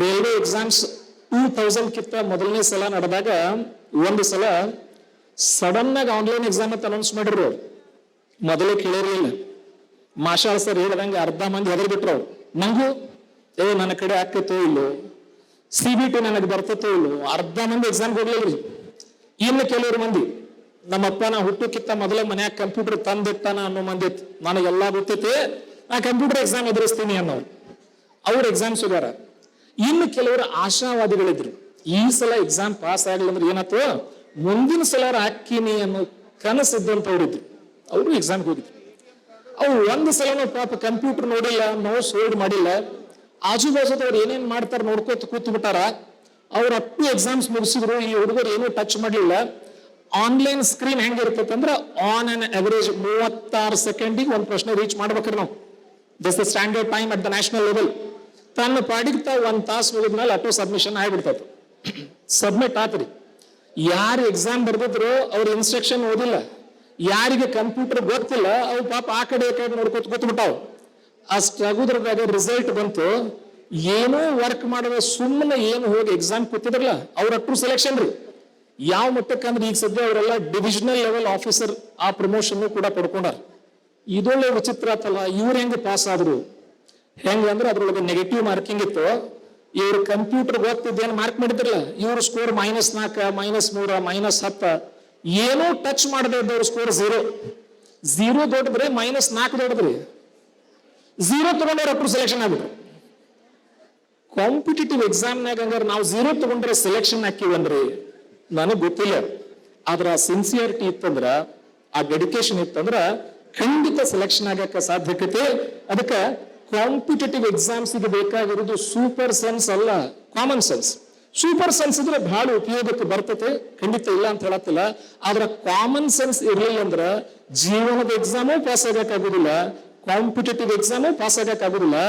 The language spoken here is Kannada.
ರೈಲ್ವೆ ಎಕ್ಸಾಮ್ಸ್ ಟೂ ತೌಸಂಡ್ ಕಿತ್ತ ಮೊದಲನೇ ಸಲ ನಡೆದಾಗ ಒಂದು ಸಲ ಸಡನ್ ಆಗಿ ಆನ್ಲೈನ್ ಎಕ್ಸಾಮ್ ಅಂತ ಅನೌನ್ಸ್ ಮಾಡಿದ್ರು. ಮೊದಲೇ ಕೇಳಿರ್ಲಿಲ್ಲ. ಮಾಷಾಲ್ ಸರ್ ಹೇಳ್ದಂಗೆ ಅರ್ಧ ಮಂದಿ ಹೆದರ್ ಬಿಟ್ರು ನಂಗೂ? ಏ, ನನ್ನ ಕಡೆ ಆಗ್ತೈತೋ ಇಲ್ಲೋ? ಸಿ ಬಿ ಟಿ ನನಗೆ ಬರ್ತೈತೋ ಇಲ್ಲೋ? ಅರ್ಧ ಮಂದಿ ಎಕ್ಸಾಮ್ ಹೋಗ್ಲಿಲ್ರಿ ಇನ್ನು ಕೆಲವರು ಮಂದಿ ನಮ್ಮಪ್ಪ ನಾ ಹುಟ್ಟುಕಿತ್ತ ಮೊದಲೇ ಮನ್ಯಾಗ ಕಂಪ್ಯೂಟರ್ ತಂದಿಟ್ಟಾನ ಅನ್ನೋ ಮಂದಿ ನನಗೆಲ್ಲಾ ಗೊತ್ತೈತಿ ನಾ ಕಂಪ್ಯೂಟರ್ ಎಕ್ಸಾಮ್ ಎದುರಿಸ್ತೀನಿ ಅನ್ನೋರು. ಅವ್ರ ಎಕ್ಸಾಮ್ಸ್ ಹೋಗ್ಯಾರ ಇನ್ನು ಕೆಲವರು ಆಶಾವಾದಿಗಳಿದ್ರು. ಈ ಸಲ ಎಕ್ಸಾಮ್ ಪಾಸ್ ಆಗಲಿಲ್ಲ ಅಂದ್ರೆ ಏನಾಯ್ತು? ಮುಂದಿನ ಸಲ ಹಾಕಿನಿ ಅನ್ನೋ ಕನಸಿದ್ದಂಥವ್ರಿದ್ರು ಅವರು ಎಕ್ಸಾಮ್ಗೆ ಹೋಗಿದ್ರು. ಅವು ಒಂದು ಸಲನೂ ಪಾಪ ಕಂಪ್ಯೂಟರ್ ನೋಡಿಲ್ಲ ನೋಟ್ಸ್ ಹೋಲ್ಡ್ ಮಾಡಿಲ್ಲ. ಆಜು ಬಾಜುದವ್ರು ಏನೇನ್ ಮಾಡ್ತಾರೆ ನೋಡ್ಕೋತ ಕೂತು ಬಿಟ್ಟಾರ ಅವ್ರ ಅಪ್ಪಿ ಎಕ್ಸಾಮ್ಸ್ ಮುಗಿಸಿದ್ರು, ಈ ಹುಡುಗರು ಏನೂ ಟಚ್ ಮಾಡಲಿಲ್ಲ. ಆನ್ಲೈನ್ ಸ್ಕ್ರೀನ್ ಹೆಂಗೆ ಅಂದ್ರೆ ಆನ್ ಅನ್ ಅವರೇಜ್ ಮೂವತ್ತಾರು ಸೆಕೆಂಡಿಗೆ ಒಂದು ಪ್ರಶ್ನೆ ರೀಚ್ ಮಾಡ್ಬೇಕ್ರಿ ನಾವು. This the standard time at the national level ತನ್ನ ಪಾಡಿಗೆ ತಾವು ಒಂದು ತಾಸು ಮುಗಿದ್ಮೇಲೆ ಆಟೋ ಸಬ್ಮಿಷನ್ ಆಗಿಬಿಡ್ತೈತೆ. ಸಬ್ಮಿಟ್ ಆತ್ರಿ. ಯಾರು ಎಕ್ಸಾಮ್ ಬರ್ದಿದ್ರು ಅವ್ರ ಇನ್ಸ್ಟ್ರಕ್ಷನ್ ಓದಿಲ್ಲ. ಯಾರಿಗೆ ಕಂಪ್ಯೂಟರ್ ಗೊತ್ತಿಲ್ಲ, ಅವು ಪಾಪ ಆ ಕಡೆ ಈ ಕಡೆ ನೋಡ್ಕೊತ ಆ ಅಷ್ಟಾಗುದ್ರದಾಗ ರಿಸಲ್ಟ್ ಬಂತು. ಏನೋ ವರ್ಕ್ ಮಾಡದ ಸುಮ್ಮನೆ ಏನು ಹೋಗಿ ಎಕ್ಸಾಮ್ ಕೂತಿದ್ರಲ್ಲ, ಅವ್ರ ಅಟ್ರು ಸೆಲೆಕ್ಷನ್ ರೀ. ಯಾವ ಮಟ್ಟಕ್ಕಂದ್ರೆ ಈಗ ಸದ್ಯ ಅವರೆಲ್ಲ ಡಿವಿಷನಲ್ ಲೆವೆಲ್ ಆಫೀಸರ್ ಆ ಪ್ರಮೋಷನ್ ಕೂಡ ಪಡ್ಕೊಂಡಾರ. ಇದೊಳ್ಳೆ ವಿಚಿತ್ರ ಆತಲ್ಲ, ಇವ್ರು ಹೆಂಗೆ ಪಾಸ್ ಆದ್ರು? ಹೆಂಗ ಅಂದ್ರೆ ಅದ್ರೊಳಗೆ ನೆಗೆಟಿವ್ ಮಾರ್ಕಿಂಗ್ ಇತ್ತು. ಇವ್ರು ಕಂಪ್ಯೂಟರ್ ಗೊತ್ತಿದ್ದೇನು ಮಾರ್ಕ್ ಮಾಡಿದ್ರಲ್ಲ, ಇವ್ರ ಸ್ಕೋರ್ ಮೈನಸ್ ನಾಲ್ಕ ಮೈನಸ್ ಮೂರ ಮೈನಸ್ ಹತ್ತ, ಏನೂ ಟಚ್ ಮಾಡದೆ ಇದ್ದವ್ರ ಸ್ಕೋರ್ ಝೀರೋ ಝೀರೋ ದೊಡ್ಡದ್ರಿ ಮೈನಸ್ ನಾಲ್ಕು ದೊಡ್ಡದ್ರಿ. ಝೀರೋ ತಗೊಂಡವ್ರ ಅಪ್ರು ಸೆಲೆಕ್ಷನ್ ಆಗ್ಬಿಟ್ರು. ಕಾಂಪಿಟೇಟಿವ್ ಎಕ್ಸಾಮ್ನಾಗ ಹಂಗಾರೆ ನಾವು ಝೀರೋ ತಗೊಂಡ್ರೆ ಸೆಲೆಕ್ಷನ್ ಹಾಕಿವನ್ರಿ ನನಗೆ ಗೊತ್ತಿಲ್ಲ. ಆದ್ರ ಸಿನ್ಸಿಯರಿಟಿ ಇತ್ತಂದ್ರ, ಆ ಡೆಡಿಕೇಶನ್ ಇತ್ತಂದ್ರ ಖಂಡಿತ ಸೆಲೆಕ್ಷನ್ ಆಗಕ್ಕೆ ಸಾಧ್ಯತೆ ಅದಕ್ಕೆ ಕಾಂಪಿಟೇಟಿವ್ ಎಕ್ಸಾಮ್ಸ್ಗೆ ಬೇಕಾಗಿರೋದು ಸೂಪರ್ ಸೆನ್ಸ್ ಅಲ್ಲ ಕಾಮನ್ ಸೆನ್ಸ್ ಸೂಪರ್ ಸೆನ್ಸ್ ಇದ್ರೆ ಬಹಳ ಉಪಯೋಗಕ್ಕೆ ಬರ್ತತೆ, ಖಂಡಿತ ಇಲ್ಲ ಅಂತ ಹೇಳತ್ತಿಲ್ಲ. ಆದ್ರೆ ಕಾಮನ್ ಸೆನ್ಸ್ ಇರಲಿಲ್ಲ ಅಂದ್ರೆ ಜೀವನದ ಎಕ್ಸಾಮು ಪಾಸ್ ಆಗಕ್ಕಾಗೋದಿಲ್ಲ ಕಾಂಪಿಟೇಟಿವ್ ಎಕ್ಸಾಮು ಪಾಸ್ ಆಗಕ್ಕಾಗೋದಿಲ್ಲ